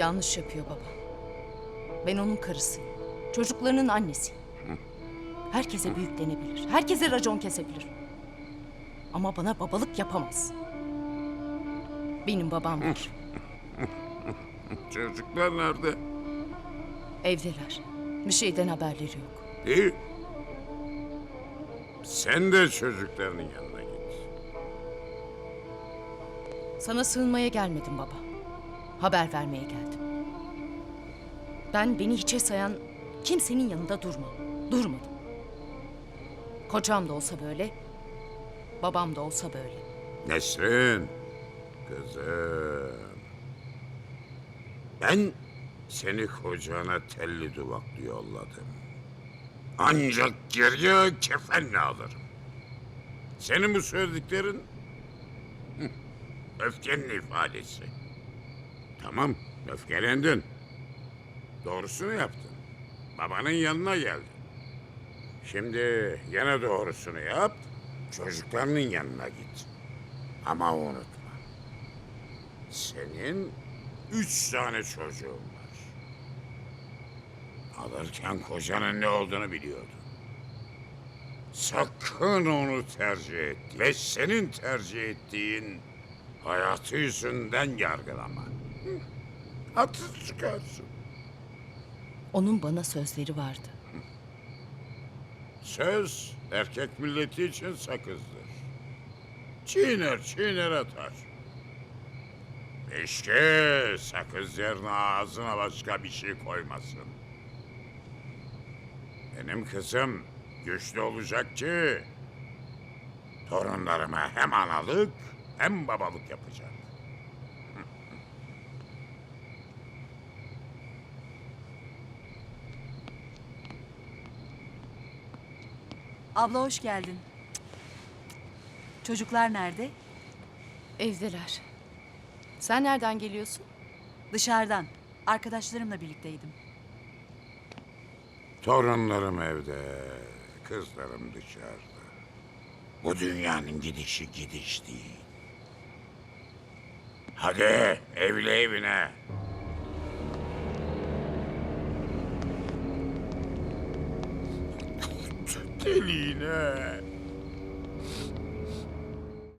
Yanlış yapıyor baba. Ben onun karısıyım. Çocuklarının annesiyim. Herkese büyüklenebilir. Herkese racon kesebilir. Ama bana babalık yapamaz. Benim babam var. Çocuklar nerede? Evdeler. Bir şeyden haberleri yok. İyi. Sen de çocuklarının yanına git. Sana sığınmaya gelmedim baba. Haber vermeye geldim. Ben beni hiçe sayan kimsenin yanında durmam. Durmadım. Kocam da olsa böyle, babam da olsa böyle. Nesrin, kızım. Ben seni kocana telli duvaklı yolladım. Ancak geriye kefenle alırım. Senin bu söylediklerin öfkenin ifadesi. Tamam, öfkelendin. Doğrusunu yaptın. Babanın yanına geldin. Şimdi yine doğrusunu yap, çocuklarının yanına git. Ama unutma. Senin üç tane çocuğun var. Alırken kocanın ne olduğunu biliyordun. Sakın onu tercih et ve senin tercih ettiğin hayatı yüzünden yargılama. Haksız çıkarsın. Onun bana sözleri vardı. Söz erkek milleti için sakızdır. Çiğner çiğner atar. Eşke sakız yerine ağzına başka bir şey koymasın. Benim kızım güçlü olacak ki torunlarıma hem analık hem babalık yapacak. Abla hoş geldin. Çocuklar nerede? Evdeler. Sen nereden geliyorsun? Dışarıdan. Arkadaşlarımla birlikteydim. Torunlarım evde, kızlarım dışarıda. Bu dünyanın gidişi gidiş değil. Hadi evli evine. Deliğine.